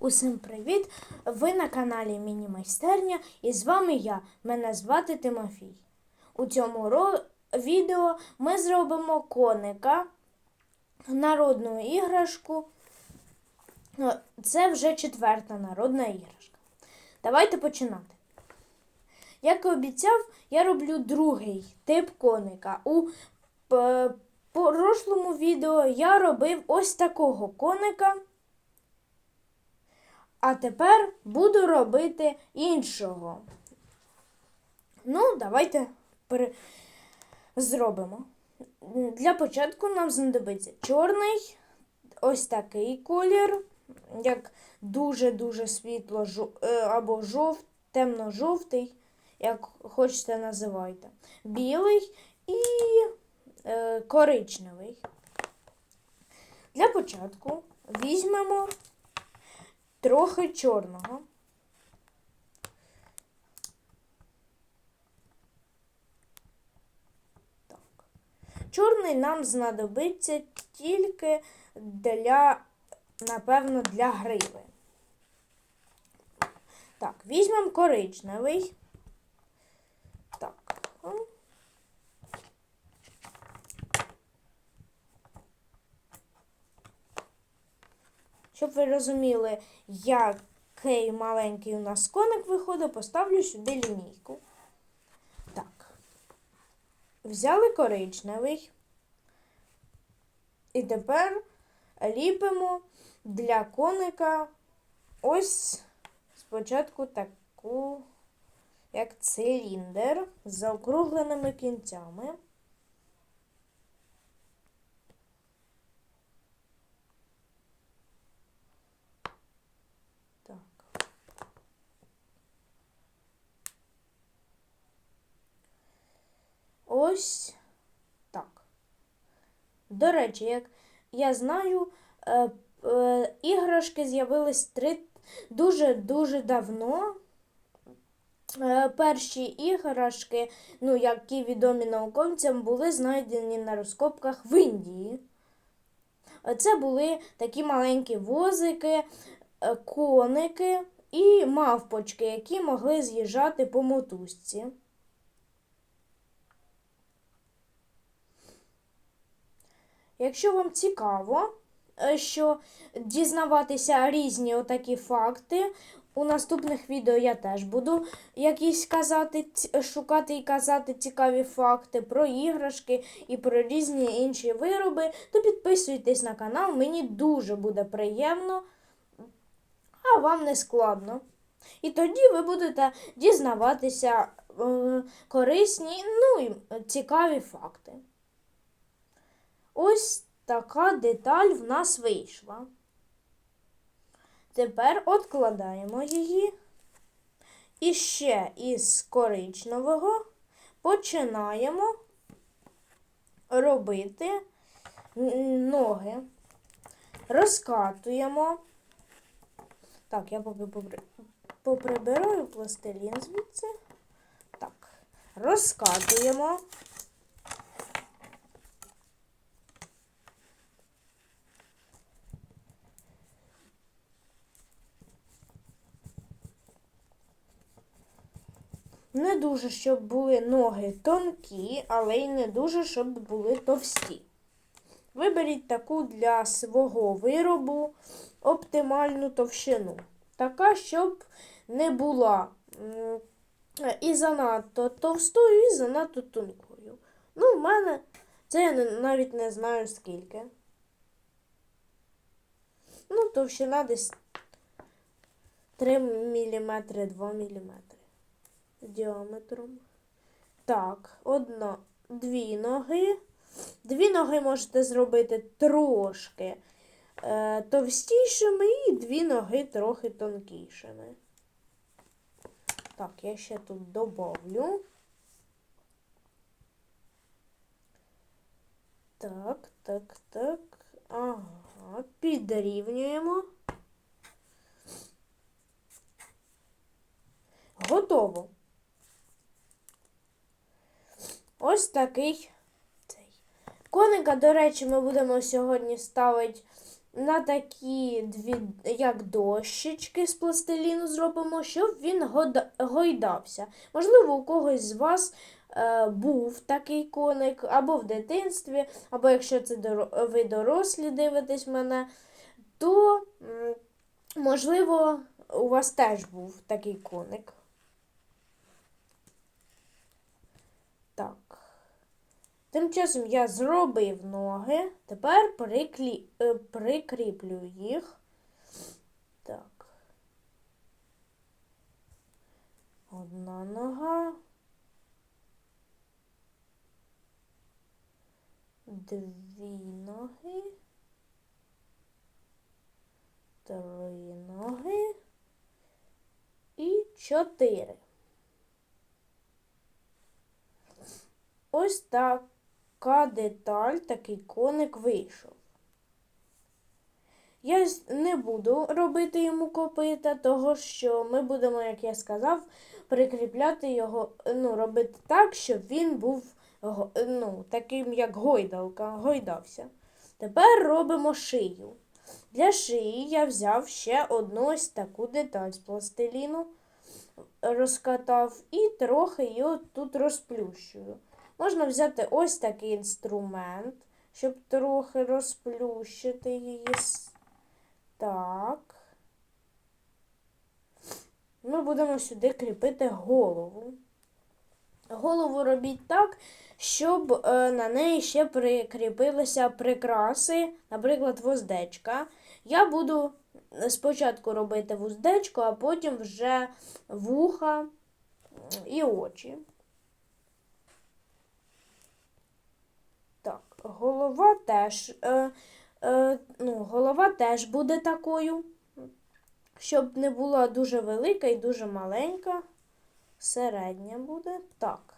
Усім привіт! Ви на каналі Міні-майстерня і з вами я. Мене звати Тимофій. У цьому відео ми зробимо коника, народну іграшку. Це вже четверта народна іграшка. Давайте починати. Як і обіцяв, я роблю другий тип коника. У прошлому відео я робив ось такого коника. А тепер буду робити іншого. Ну, давайте пере... зробимо. Для початку нам знадобиться чорний, ось такий колір, як дуже-дуже світло е, або жовт, темно-жовтий, як хочете називайте. Білий і е, коричневий. Для початку візьмемо трохи чорного. Так. Чорний нам знадобиться тільки для, напевно, для гриви. Так, візьмемо коричневий. Так. Щоб ви розуміли, який маленький у нас коник виходить, поставлю сюди лінійку. Так. Взяли коричневий. І тепер ліпимо для коника ось спочатку таку, як циліндр з заокругленими кінцями. Так. Ось так. До речі, як я знаю, е, е, іграшки з'явились три дуже-дуже давно. Е, перші іграшки, ну, які відомі науковцям, були знайдені на розкопках в Індії. Це були такі маленькі возики, е, коники і мавпочки, які могли з'їжджати по мотузці. Якщо вам цікаво, е, що дізнаватися різні отакі факти, у наступних відео я теж буду якісь казати, шукати і казати цікаві факти про іграшки і про різні інші вироби, то підписуйтесь на канал, мені дуже буде приємно, а вам не складно. І тоді ви будете дізнаватися е, корисні, ну і цікаві факти. Ось така деталь в нас вийшла. Тепер откладаємо її. І ще із коричневого починаємо робити ноги. Розкатуємо. Так, я поприбираю пластилін звідси. Так, розкатуємо. Не дуже, щоб були ноги тонкі, але й не дуже, щоб були товсті. Виберіть таку для свого виробу оптимальну товщину. Така, щоб не була і занадто товстою, і занадто тонкою. Ну, в мене це я навіть не знаю скільки. Ну, товщина десь 3 мм, 2 мм діаметром. Так, одна, дві ноги. Дві ноги можете зробити трошки е, товстішими і дві ноги трохи тонкішими. Так, я ще тут добавлю. Так, так, так. Ага, підрівнюємо. Готово. Ось такий цей. Коника, до речі, ми будемо сьогодні ставити на такі дві, як дощечки з пластиліну зробимо, щоб він гойдався. Можливо, у когось з вас е, був такий коник або в дитинстві, або якщо це ви дорослі дивитесь мене, то, можливо, у вас теж був такий коник. Так. Тим часом я зробив ноги, тепер приклі... е, прикріплю їх. Так. Одна нога. Дві ноги. Три ноги. І чотири. Ось така деталь, такий коник вийшов. Я не буду робити йому копита, того що ми будемо, як я сказав, прикріпляти його, ну, робити так, щоб він був ну, таким, як гойдалка, гойдався. Тепер робимо шию. Для шиї я взяв ще одну ось таку деталь з пластиліну, розкатав і трохи її тут розплющую. Можна взяти ось такий інструмент, щоб трохи розплющити її. Так. Ми будемо сюди кріпити голову. Голову робіть так, щоб е, на неї ще прикріпилися прикраси, наприклад, вуздечка. Я буду спочатку робити вуздечку, а потім вже вуха і очі. Так, голова теж, е, е, ну, голова теж буде такою, щоб не була дуже велика і дуже маленька. Середня буде. Так.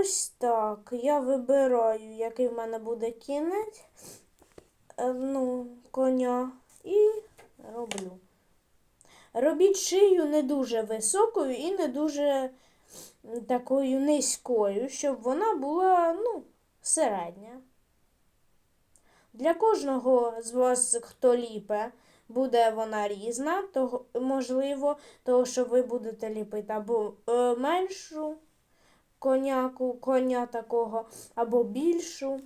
Ось так. Я вибираю, який в мене буде кінець е, ну, коня і роблю. Робіть шию не дуже високою і не дуже такою низькою, щоб вона була ну, середня. Для кожного з вас, хто ліпе, буде вона різна, того, можливо, того, що ви будете ліпити або е, меншу коняку, коня такого, або більшу.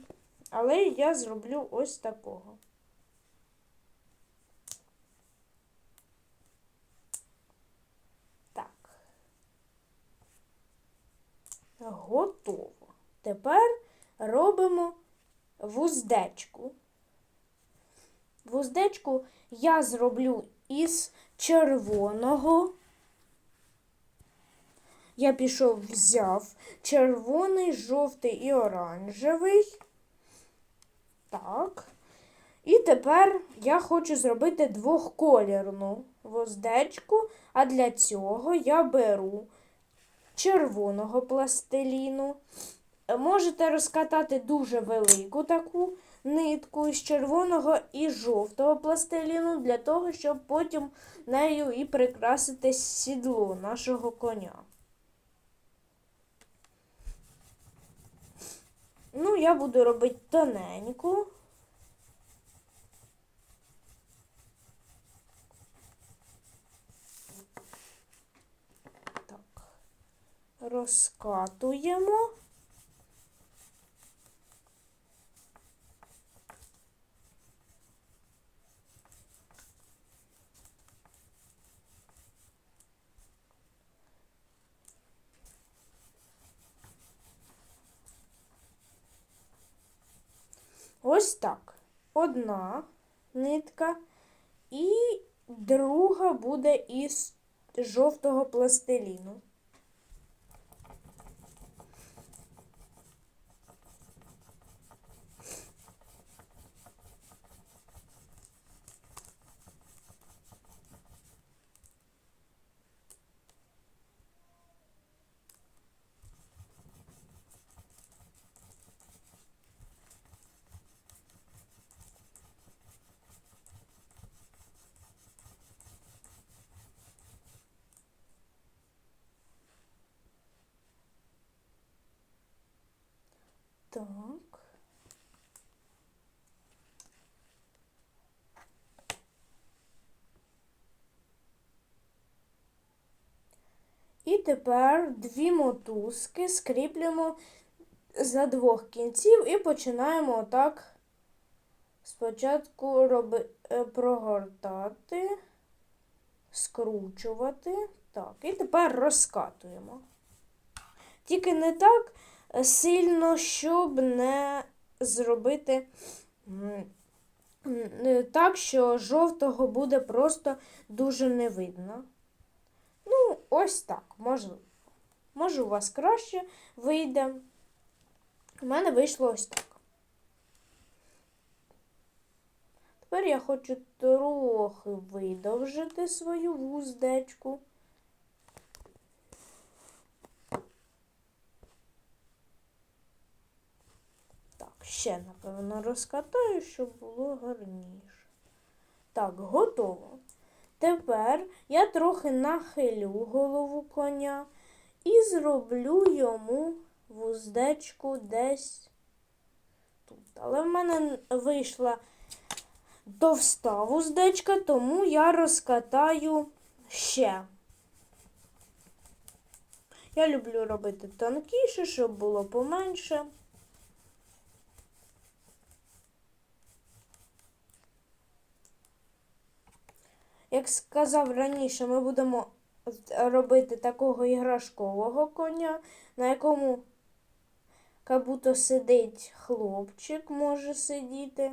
Але я зроблю ось такого. Так. Готово. Тепер робимо вуздечку. Вуздечку я зроблю із червоного. Я пішов, взяв червоний, жовтий і оранжевий. Так. І тепер я хочу зробити двохколірну воздечку, а для цього я беру червоного пластиліну. Можете розкатати дуже велику таку нитку з червоного і жовтого пластиліну для того, щоб потім нею і прикрасити сідло нашого коня. Ну, я буду робити тоненьку. Так, розкатуємо. Ось так. Одна нитка і друга буде із жовтого пластиліну. Так. І тепер дві мотузки скріплюємо за двох кінців і починаємо отак спочатку роби, е, прогортати, скручувати. Так, і тепер розкатуємо. Тільки не так сильно, щоб не зробити так, що жовтого буде просто дуже не видно. Ну, ось так, можливо. Може, у вас краще вийде. У мене вийшло ось так. Тепер я хочу трохи видовжити свою вуздечку. Ще, напевно, розкатаю, щоб було гарніше. Так, готово. Тепер я трохи нахилю голову коня і зроблю йому вуздечку десь тут. Але в мене вийшла товста вуздечка, тому я розкатаю ще. Я люблю робити тонкіше, щоб було поменше. Як сказав раніше, ми будемо робити такого іграшкового коня, на якому як будто сидить хлопчик, може сидіти.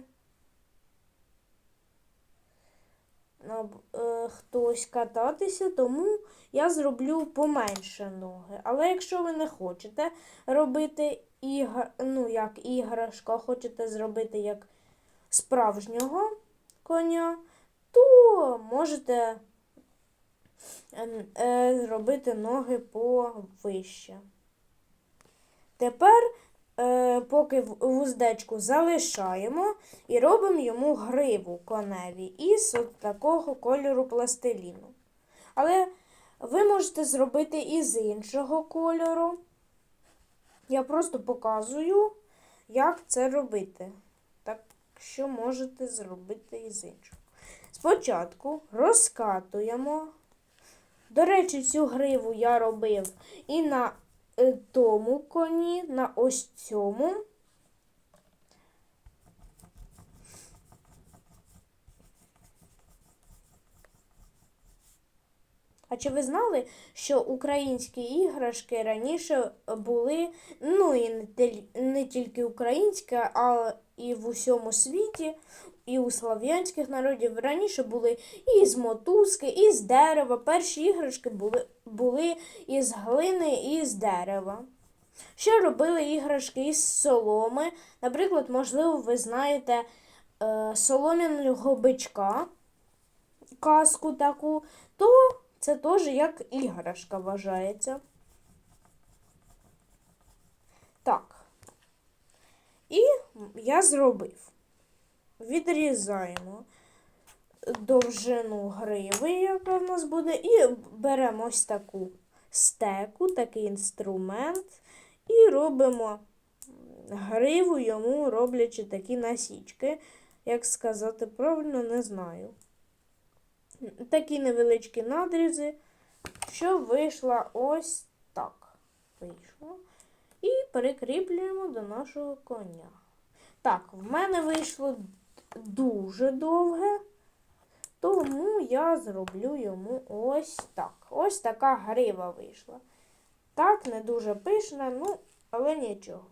Ну, е, Хтось кататися, тому я зроблю поменше ноги. Але якщо ви не хочете робити ігр... ну, як іграшка, хочете зробити як справжнього коня, можете е, е, зробити ноги повище. Тепер, е, поки вуздечку залишаємо і робимо йому гриву коневі із от такого кольору пластиліну. Але ви можете зробити і з іншого кольору. Я просто показую, як це робити. Так що можете зробити і з іншого. Спочатку розкатуємо. До речі, цю гриву я робив і на е, тому коні, на ось цьому. А чи ви знали, що українські іграшки раніше були, ну і не, тільки українські, а і в усьому світі, і у слав'янських народів раніше були і з мотузки, і з дерева. Перші іграшки були, були із глини, і з дерева. Ще робили іграшки із соломи. Наприклад, можливо, ви знаєте е, солом'яного бичка, казку таку, то це теж як іграшка вважається. Так. І я зробив. Відрізаємо довжину гриви, яка в нас буде, і беремо ось таку стеку, такий інструмент, і робимо гриву йому, роблячи такі насічки. Як сказати правильно, не знаю. Такі невеличкі надрізи, що вийшла ось так. Вийшло. І перекріплюємо до нашого коня. Так, в мене вийшло дуже довге, тому я зроблю йому ось так. Ось така грива вийшла. Так, не дуже пишна, ну, але нічого.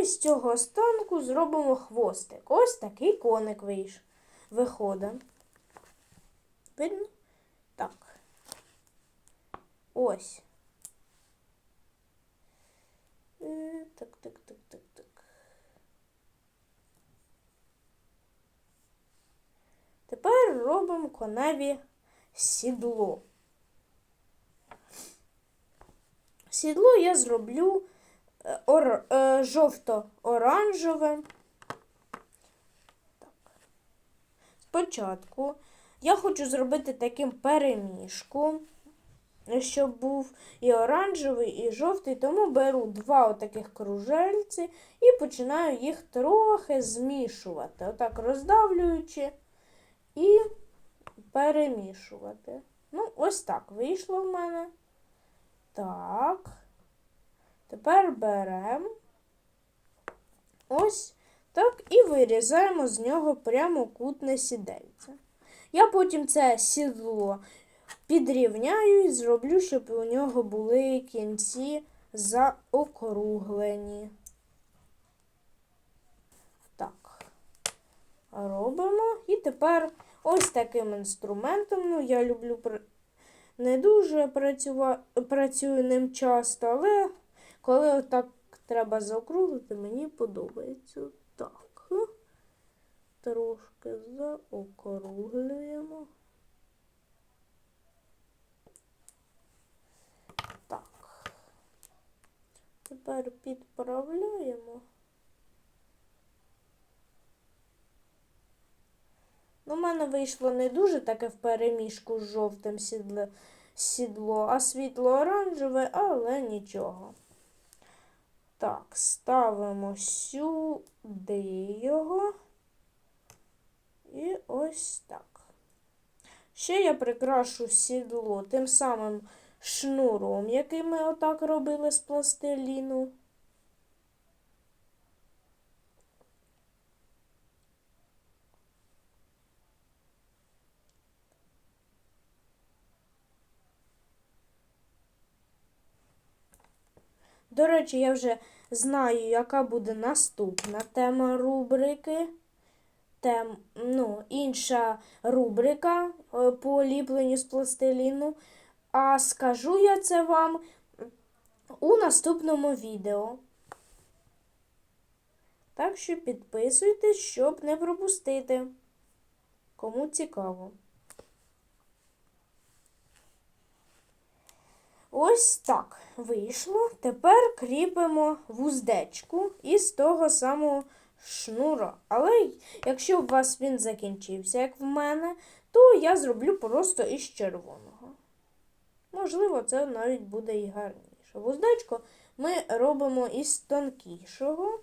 Із цього останку зробимо хвостик. Ось такий коник вийш... виходить. Видно? Так. Ось. Е, Так, так, так, так, так. Тепер робимо коневі сідло. Сідло я зроблю е, ор, е, жовто-оранжеве. Спочатку Я хочу зробити таким перемішку, щоб був і оранжевий, і жовтий, тому беру два отаких кружельці і починаю їх трохи змішувати, отак роздавлюючи і перемішувати. Ну, ось так вийшло в мене. Так. Тепер беремо ось так і вирізаємо з нього прямокутне сідельце. Я потім це сідло підрівняю і зроблю, щоб у нього були кінці заокруглені. Так, робимо. І тепер ось таким інструментом. Ну, я люблю не дуже працюю ним часто, але коли отак треба заокруглити, мені подобається. Так. Трошки заокруглюємо. Так. Тепер підправляємо. Ну, У мене вийшло не дуже таке в переміжку з жовтим сідло, а світло-оранжеве, але нічого. Так, ставимо сюди його. І ось так. Ще я прикрашу сідло тим самим шнуром, який ми отак робили з пластиліну. До речі, я вже знаю, яка буде наступна тема рубрики. Тем, ну, Інша рубрика е, по ліпленню з пластиліну. А скажу я це вам у наступному відео. Так що підписуйтесь, щоб не пропустити. Кому цікаво. Ось так вийшло. Тепер кріпимо вуздечку із того самого шнура. Але якщо у вас він закінчився, як в мене, то я зроблю просто із червоного. Можливо, це навіть буде і гарніше. Вуздечко ми робимо із тонкішого.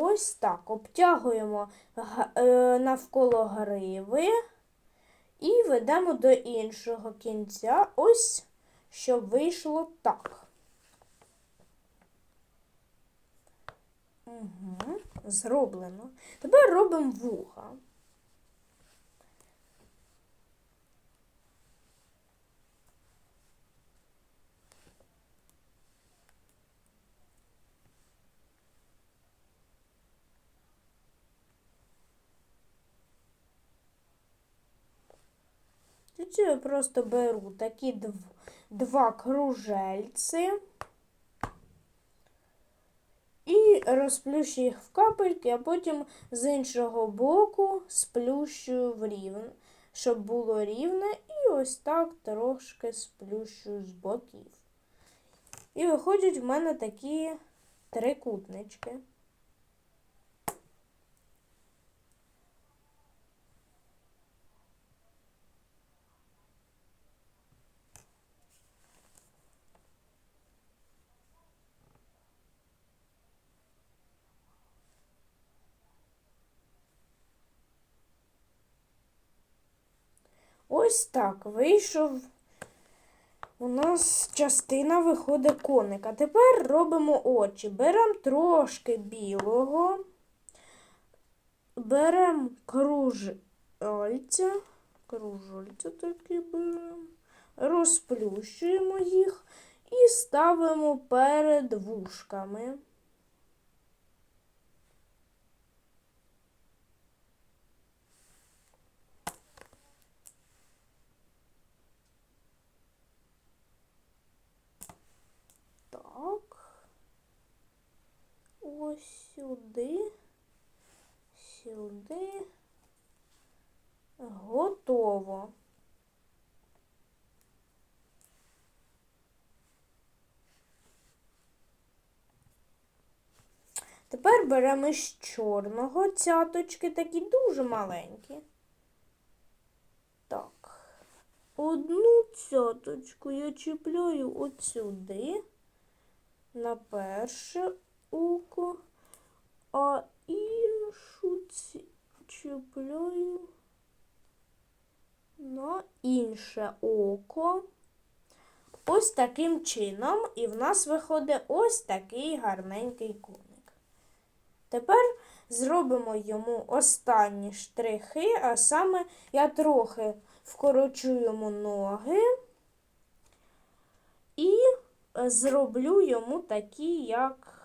Ось так обтягуємо е, навколо гриви і ведемо до іншого кінця, ось, щоб вийшло так. Угу, Зроблено. Тепер робимо вуха. Я просто беру такі дв два кружельці і розплющу їх в капельки, а потім з іншого боку сплющую в рівне, щоб було рівне, і ось так трошки сплющую з боків. І виходять в мене такі трикутнички. Ось так вийшов. У нас частина виходить коника. Тепер робимо очі. Беремо трошки білого, беремо кружальця, кружальця такі беремо, розплющуємо їх і ставимо перед вушками. ось сюди, сюди. Готово. Тепер беремо з чорного цяточки, такі дуже маленькі. Так. Одну цяточку я чіпляю от сюди, на перше око, а іншу чіпляю на інше око. Ось таким чином, і в нас виходить ось такий гарненький куник. Тепер зробимо йому останні штрихи, а саме я трохи вкорочу йому ноги і е, зроблю йому такі, як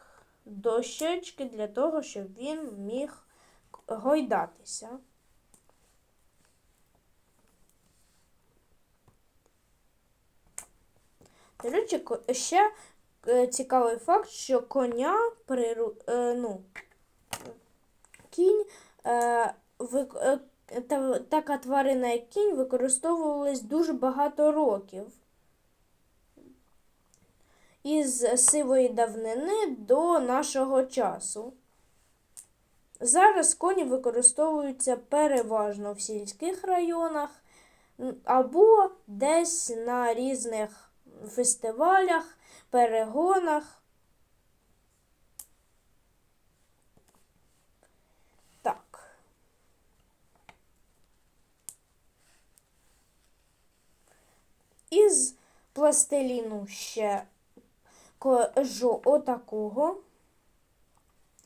дощечки, для того, щоб він міг гойдатися. До речі, ще е, цікавий факт, що коня приру... е, ну, кінь, е, вик... та, така тварина, як кінь, використовувалась дуже багато років. Із сивої давнини до нашого часу. Зараз коні використовуються переважно в сільських районах або десь на різних фестивалях, перегонах. Так. Із пластиліну ще кожу отакого.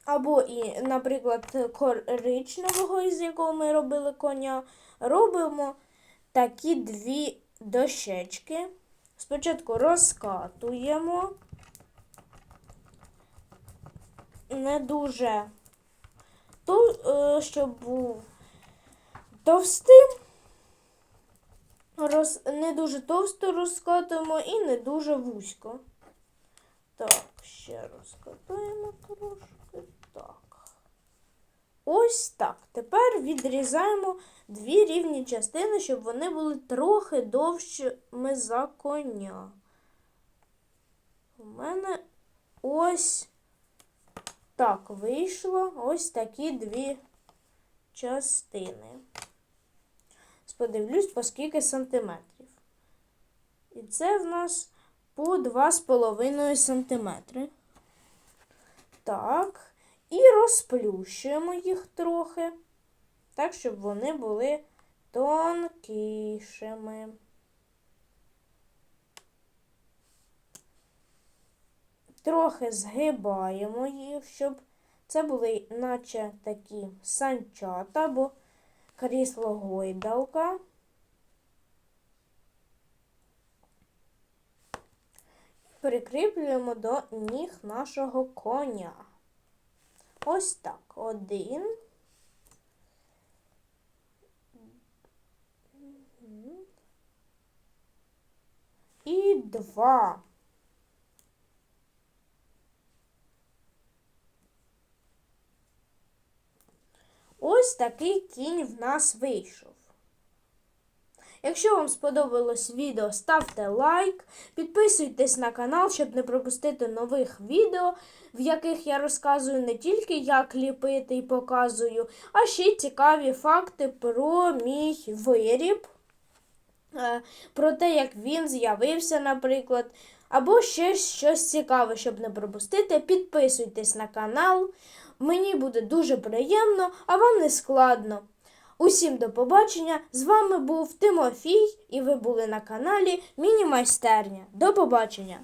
Або і, наприклад, коричневого, із якого ми робили коня, робимо такі дві дощечки. Спочатку розкатуємо. Не дуже, то, е, щоб був товстим. Роз... Не дуже товсто розкатуємо і не дуже вузько. Так, ще розкатуємо трошки. Так. Ось так. Тепер відрізаємо дві рівні частини, щоб вони були трохи довшими за коня. У мене ось так вийшло ось такі дві частини. Сподивлюсь, по скільки сантиметрів. І це в нас по 2,5 сантиметри. Так. І розплющуємо їх трохи, так, щоб вони були тонкішими. Трохи згибаємо їх, щоб це були наче такі санчата або крісло гойдалка. Прикріплюємо до ніг нашого коня. Ось так. Один. І два. Ось такий кінь в нас вийшов. Якщо вам сподобалось відео, ставте лайк, підписуйтесь на канал, щоб не пропустити нових відео, в яких я розказую не тільки, як ліпити і показую, а ще й цікаві факти про мій виріб, е, про те, як він з'явився, наприклад, або ще щось цікаве, щоб не пропустити. Підписуйтесь на канал. Мені буде дуже приємно, а вам не складно. Усім до побачення! З вами був Тимофій, і ви були на каналі Міні Майстерня. До побачення!